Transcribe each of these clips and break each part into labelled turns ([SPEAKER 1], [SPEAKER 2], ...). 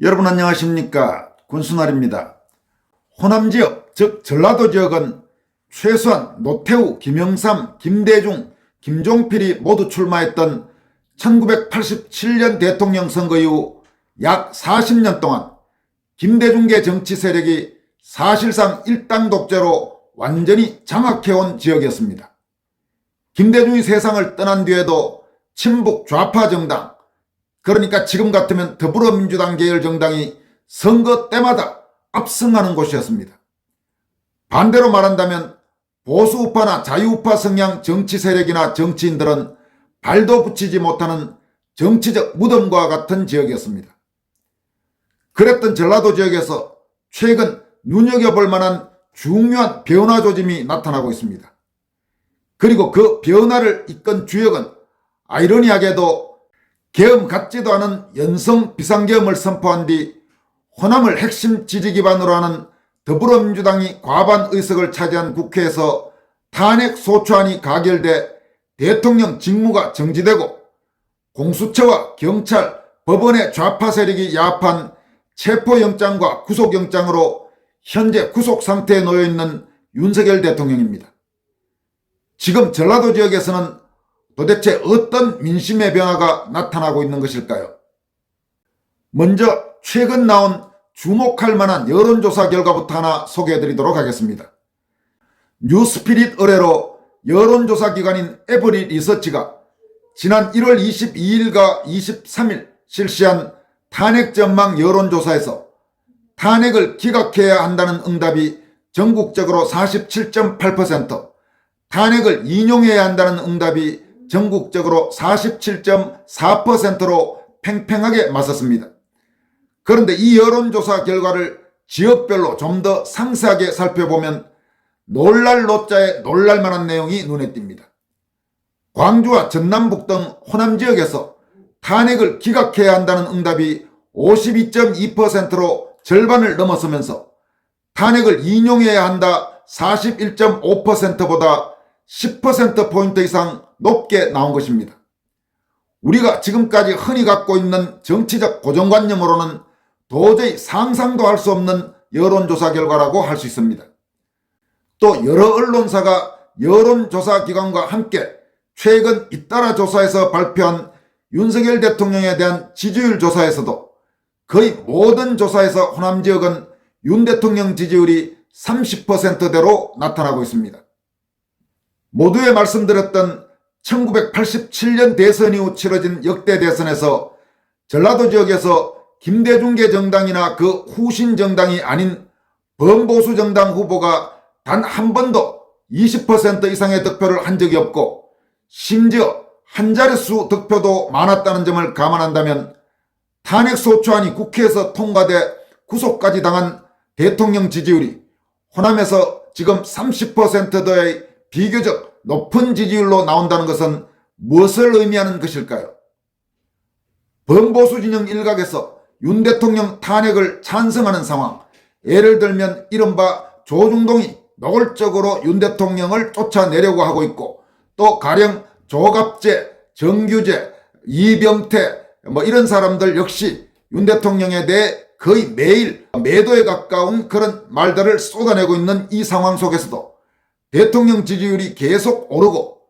[SPEAKER 1] 여러분 안녕하십니까 군수날입니다. 호남 지역 즉 전라도 지역은 최소한 노태우, 김영삼, 김대중, 김종필이 모두 출마했던 1987년 대통령 선거 이후 약 40년 동안 김대중계 정치 세력이 사실상 일당 독재로 완전히 장악해온 지역이었습니다. 김대중이 세상을 떠난 뒤에도 친북 좌파 정당, 그러니까 지금 같으면 더불어민주당 계열 정당이 선거 때마다 압승하는 곳이었습니다. 반대로 말한다면 보수우파나 자유우파 성향 정치 세력이나 정치인들은 발도 붙이지 못하는 정치적 무덤과 같은 지역이었습니다. 그랬던 전라도 지역에서 최근 눈여겨볼 만한 중요한 변화 조짐이 나타나고 있습니다. 그리고 그 변화를 이끈 주역은 아이러니하게도 계엄 같지도 않은 연성 비상계엄을 선포한 뒤 호남을 핵심 지지 기반으로 하는 더불어민주당이 과반 의석을 차지한 국회에서 탄핵 소추안이 가결돼 대통령 직무가 정지되고 공수처와 경찰, 법원의 좌파 세력이 야합한 체포영장과 구속영장으로 현재 구속 상태에 놓여 있는 윤석열 대통령입니다. 지금 전라도 지역에서는 도대체 어떤 민심의 변화가 나타나고 있는 것일까요? 먼저 최근 나온 주목할 만한 여론조사 결과부터 하나 소개해 드리도록 하겠습니다. 뉴스피릿 의뢰로 여론조사 기관인 에버리 리서치가 지난 1월 22일과 23일 실시한 탄핵 전망 여론조사에서 탄핵을 기각해야 한다는 응답이 전국적으로 47.8%, 탄핵을 인용해야 한다는 응답이 전국적으로 47.4%로 팽팽하게 맞섰습니다. 그런데 이 여론조사 결과를 지역별로 좀 더 상세하게 살펴보면 놀랄 노자에 놀랄만한 내용이 눈에 띕니다. 광주와 전남북 등 호남 지역에서 탄핵을 기각해야 한다는 응답이 52.2%로 절반을 넘어서면서 탄핵을 인용해야 한다 41.5%보다 10%포인트 이상 높게 나온 것입니다. 우리가 지금까지 흔히 갖고 있는 정치적 고정관념으로는 도저히 상상도 할 수 없는 여론조사 결과라고 할 수 있습니다. 또 여러 언론사가 여론조사 기관과 함께 최근 잇따라 조사에서 발표한 윤석열 대통령에 대한 지지율 조사에서도 거의 모든 조사에서 호남 지역은 윤 대통령 지지율이 30%대로 나타나고 있습니다. 모두에 말씀드렸던 1987년 대선 이후 치러진 역대 대선에서 전라도 지역에서 김대중계 정당이나 그 후신 정당이 아닌 범보수 정당 후보가 단 한 번도 20% 이상의 득표를 한 적이 없고 심지어 한 자릿수 득표도 많았다는 점을 감안한다면 탄핵 소추안이 국회에서 통과돼 구속까지 당한 대통령 지지율이 호남에서 지금 30%대의 비교적 높은 지지율로 나온다는 것은 무엇을 의미하는 것일까요? 범보수 진영 일각에서 윤 대통령 탄핵을 찬성하는 상황, 예를 들면 이른바 조중동이 노골적으로 윤 대통령을 쫓아내려고 하고 있고 또 가령 조갑재, 정규재, 이병태 뭐 이런 사람들 역시 윤 대통령에 대해 거의 매일 매도에 가까운 그런 말들을 쏟아내고 있는 이 상황 속에서도 대통령 지지율이 계속 오르고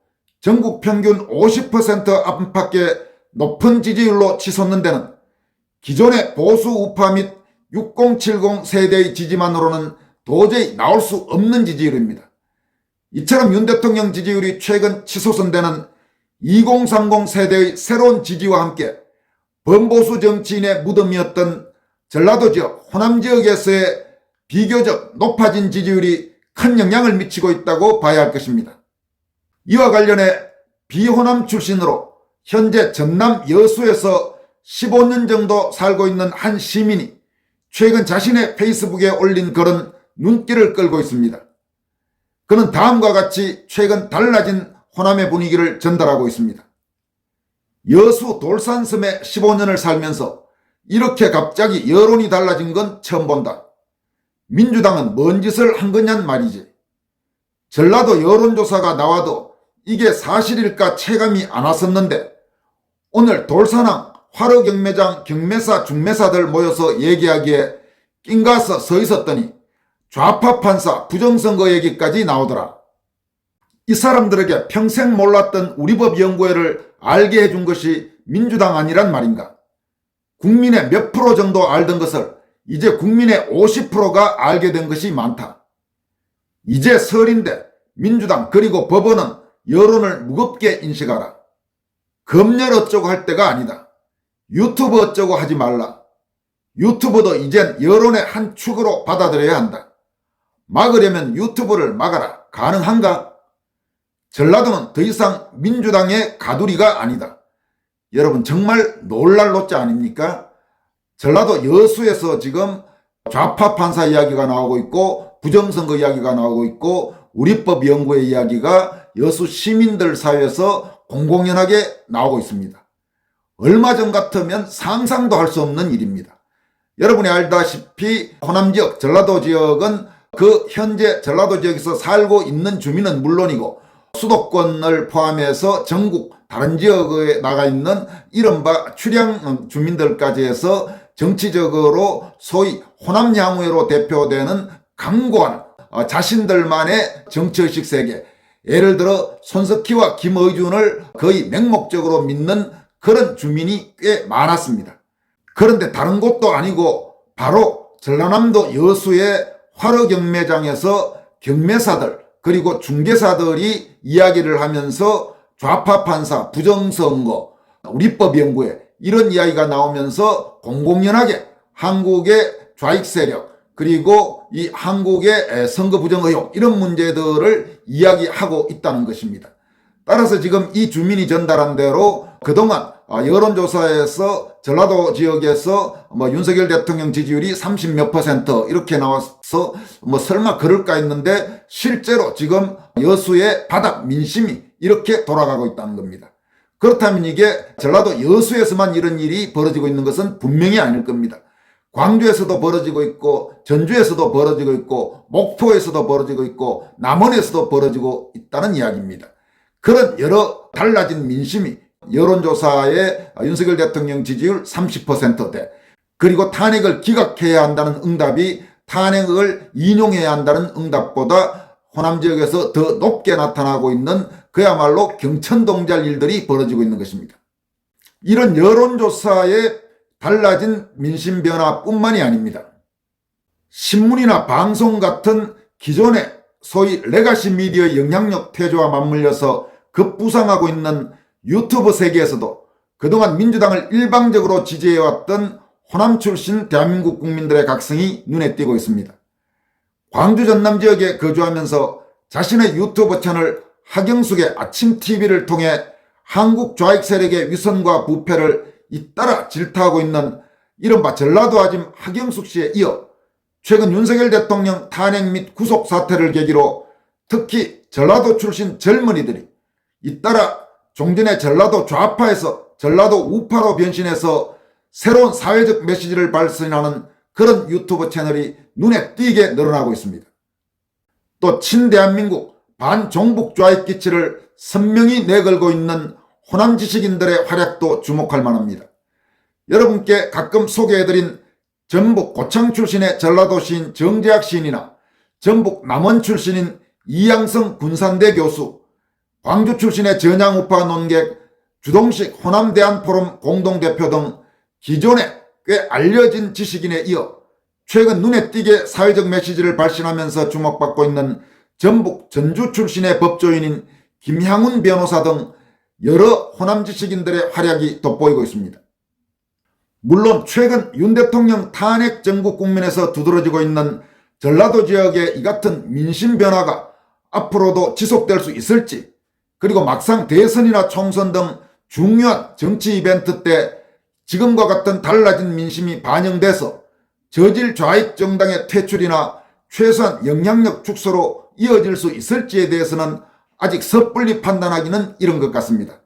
[SPEAKER 1] 전국 평균 50% 안팎의 높은 지지율로 치솟는 데는 기존의 보수 우파 및 6070 세대의 지지만으로는 도저히 나올 수 없는 지지율입니다. 이처럼 윤 대통령 지지율이 최근 치솟은 데는 2030 세대의 새로운 지지와 함께 범보수 정치인의 무덤이었던 전라도 지역, 호남 지역에서의 비교적 높아진 지지율이 큰 영향을 미치고 있다고 봐야 할 것입니다. 이와 관련해 비호남 출신으로 현재 전남 여수에서 15년 정도 살고 있는 한 시민이 최근 자신의 페이스북에 올린 글은 눈길을 끌고 있습니다. 그는 다음과 같이 최근 달라진 호남의 분위기를 전달하고 있습니다. 여수 돌산섬에 15년을 살면서 이렇게 갑자기 여론이 달라진 건 처음 본다. 민주당은 뭔 짓을 한 거냔 말이지. 전라도 여론조사가 나와도 이게 사실일까 체감이 안 왔었는데 오늘 돌산항 화로 경매장 경매사 중매사들 모여서 얘기하기에 낑가서 서 있었더니 좌파 판사 부정선거 얘기까지 나오더라. 이 사람들에게 평생 몰랐던 우리법 연구회를 알게 해준 것이 민주당 아니란 말인가? 국민의 몇 프로 정도 알던 것을 이제 국민의 50%가 알게 된 것이 많다. 이제 설인데 민주당 그리고 법원은 여론을 무겁게 인식하라. 검열 어쩌고 할 때가 아니다. 유튜브 어쩌고 하지 말라. 유튜브도 이젠 여론의 한 축으로 받아들여야 한다. 막으려면 유튜브를 막아라. 가능한가? 전라도는 더 이상 민주당의 가두리가 아니다. 여러분 정말 놀랄 노자 아닙니까? 전라도 여수에서 지금 좌파 판사 이야기가 나오고 있고 부정선거 이야기가 나오고 있고 우리법 연구의 이야기가 여수 시민들 사이에서 공공연하게 나오고 있습니다. 얼마 전 같으면 상상도 할 수 없는 일입니다. 여러분이 알다시피 호남 지역, 전라도 지역은 그 현재 전라도 지역에서 살고 있는 주민은 물론이고 수도권을 포함해서 전국 다른 지역에 나가 있는 이른바 출향 주민들까지 해서 정치적으로 소위 호남 양우회로 대표되는 강고한 어, 자신들만의 정치의식 세계 예를 들어 손석희와 김의준을 거의 맹목적으로 믿는 그런 주민이 꽤 많았습니다. 그런데 다른 곳도 아니고 바로 전라남도 여수의 화로 경매장에서 경매사들 그리고 중개사들이 이야기를 하면서 좌파 판사 부정선거 우리법 연구회 이런 이야기가 나오면서 공공연하게 한국의 좌익 세력 그리고 이 한국의 선거 부정 의혹 이런 문제들을 이야기하고 있다는 것입니다. 따라서 지금 이 주민이 전달한 대로 그동안 아, 여론조사에서 전라도 지역에서 뭐 윤석열 대통령 지지율이 30몇 퍼센트 이렇게 나와서 뭐 설마 그럴까 했는데 실제로 지금 여수의 바닥 민심이 이렇게 돌아가고 있다는 겁니다. 그렇다면 이게 전라도 여수에서만 이런 일이 벌어지고 있는 것은 분명히 아닐 겁니다. 광주에서도 벌어지고 있고 전주에서도 벌어지고 있고 목포에서도 벌어지고 있고 남원에서도 벌어지고 있다는 이야기입니다. 그런 여러 달라진 민심이 여론조사에 윤석열 대통령 지지율 30%대 그리고 탄핵을 기각해야 한다는 응답이 탄핵을 인용해야 한다는 응답보다 호남 지역에서 더 높게 나타나고 있는 그야말로 경천동잘 일들이 벌어지고 있는 것입니다. 이런 여론조사에 달라진 민심 변화뿐만이 아닙니다. 신문이나 방송 같은 기존의 소위 레가시 미디어의 영향력 퇴조와 맞물려서 급부상하고 있는 유튜브 세계에서도 그동안 민주당을 일방적으로 지지해왔던 호남 출신 대한민국 국민들의 각성이 눈에 띄고 있습니다. 광주 전남 지역에 거주하면서 자신의 유튜브 채널 하경숙의 아침 TV를 통해 한국 좌익 세력의 위선과 부패를 잇따라 질타하고 있는 이른바 전라도 아짐 하경숙 씨에 이어 최근 윤석열 대통령 탄핵 및 구속 사태를 계기로 특히 전라도 출신 젊은이들이 잇따라 종전의 전라도 좌파에서 전라도 우파로 변신해서 새로운 사회적 메시지를 발신하는 그런 유튜브 채널이 눈에 띄게 늘어나고 있습니다. 또 친대한민국 반종북 좌익 기치를 선명히 내걸고 있는 호남 지식인들의 활약도 주목할 만합니다. 여러분께 가끔 소개해드린 전북 고창 출신의 전라도 시인 정재학 시인이나 전북 남원 출신인 이양성 군산대 교수, 광주 출신의 전향우파 논객, 주동식 호남대한포럼 공동대표 등 기존에 꽤 알려진 지식인에 이어 최근 눈에 띄게 사회적 메시지를 발신하면서 주목받고 있는 전북 전주 출신의 법조인인 김향훈 변호사 등 여러 호남 지식인들의 활약이 돋보이고 있습니다. 물론 최근 윤 대통령 탄핵 전국 국면에서 두드러지고 있는 전라도 지역의 이 같은 민심 변화가 앞으로도 지속될 수 있을지 그리고 막상 대선이나 총선 등 중요한 정치 이벤트 때 지금과 같은 달라진 민심이 반영돼서 저질 좌익 정당의 퇴출이나 최소한 영향력 축소로 이어질 수 있을지에 대해서는 아직 섣불리 판단하기는 이런 것 같습니다.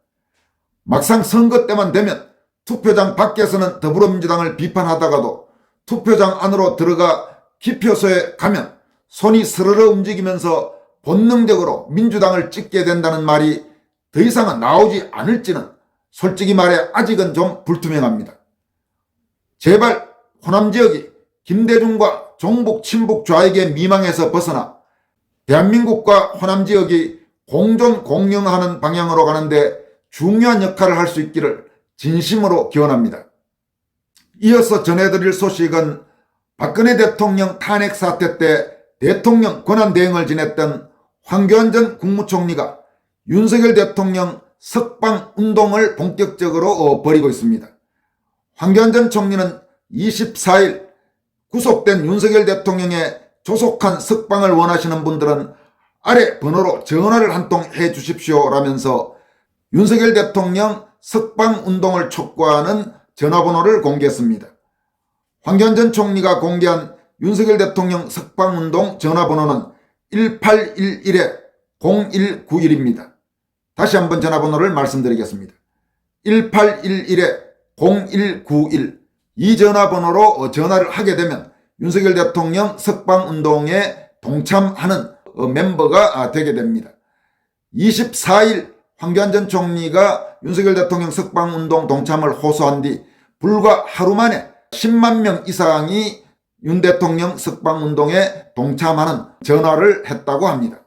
[SPEAKER 1] 막상 선거 때만 되면 투표장 밖에서는 더불어민주당을 비판하다가도 투표장 안으로 들어가 기표소에 가면 손이 스르르 움직이면서 본능적으로 민주당을 찍게 된다는 말이 더 이상은 나오지 않을지는 솔직히 말해 아직은 좀 불투명합니다. 제발 호남 지역이 김대중과 종북 친북 좌익의 미망에서 벗어나 대한민국과 호남 지역이 공존 공영하는 방향으로 가는데 중요한 역할을 할 수 있기를 진심으로 기원합니다. 이어서 전해드릴 소식은 박근혜 대통령 탄핵 사태 때 대통령 권한 대행을 지냈던 황교안 국무총리가 윤석열 대통령 석방 운동을 본격적으로 어, 벌이고 있습니다. 황교안 전 총리는 24일 구속된 윤석열 대통령의 조속한 석방을 원하시는 분들은 아래 번호로 전화를 한 통 해 주십시오 라면서 윤석열 대통령 석방 운동을 촉구하는 전화번호를 공개했습니다. 황교안 전 총리가 공개한 윤석열 대통령 석방 운동 전화번호는 1811-0191입니다. 다시 한번 전화번호를 말씀드리겠습니다. 1811-0191 이 전화번호로 전화를 하게 되면 윤석열 대통령 석방 운동에 동참하는 어, 멤버가 되게 됩니다. 24일 황교안 전 총리가 윤석열 대통령 석방 운동 동참을 호소한 뒤 불과 하루 만에 10만 명 이상이 윤 대통령 석방 운동에 동참하는 전화를 했다고 합니다.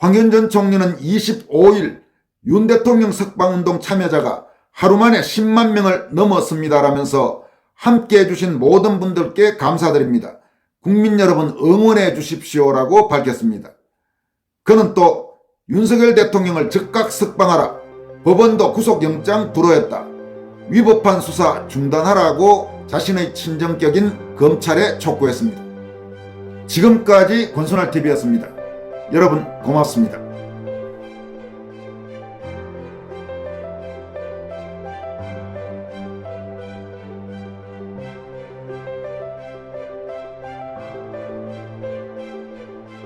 [SPEAKER 1] 황교안 전 총리는 25일 윤 대통령 석방 운동 참여자가 하루 만에 10만 명을 넘었습니다라면서 함께 해 주신 모든 분들께 감사드립니다. 국민 여러분 응원해 주십시오라고 밝혔습니다. 그는 또 윤석열 대통령을 즉각 석방하라. 법원도 구속영장 불허했다. 위법한 수사 중단하라고 자신의 친정격인 검찰에 촉구했습니다. 지금까지 권순할TV였습니다. 여러분 고맙습니다.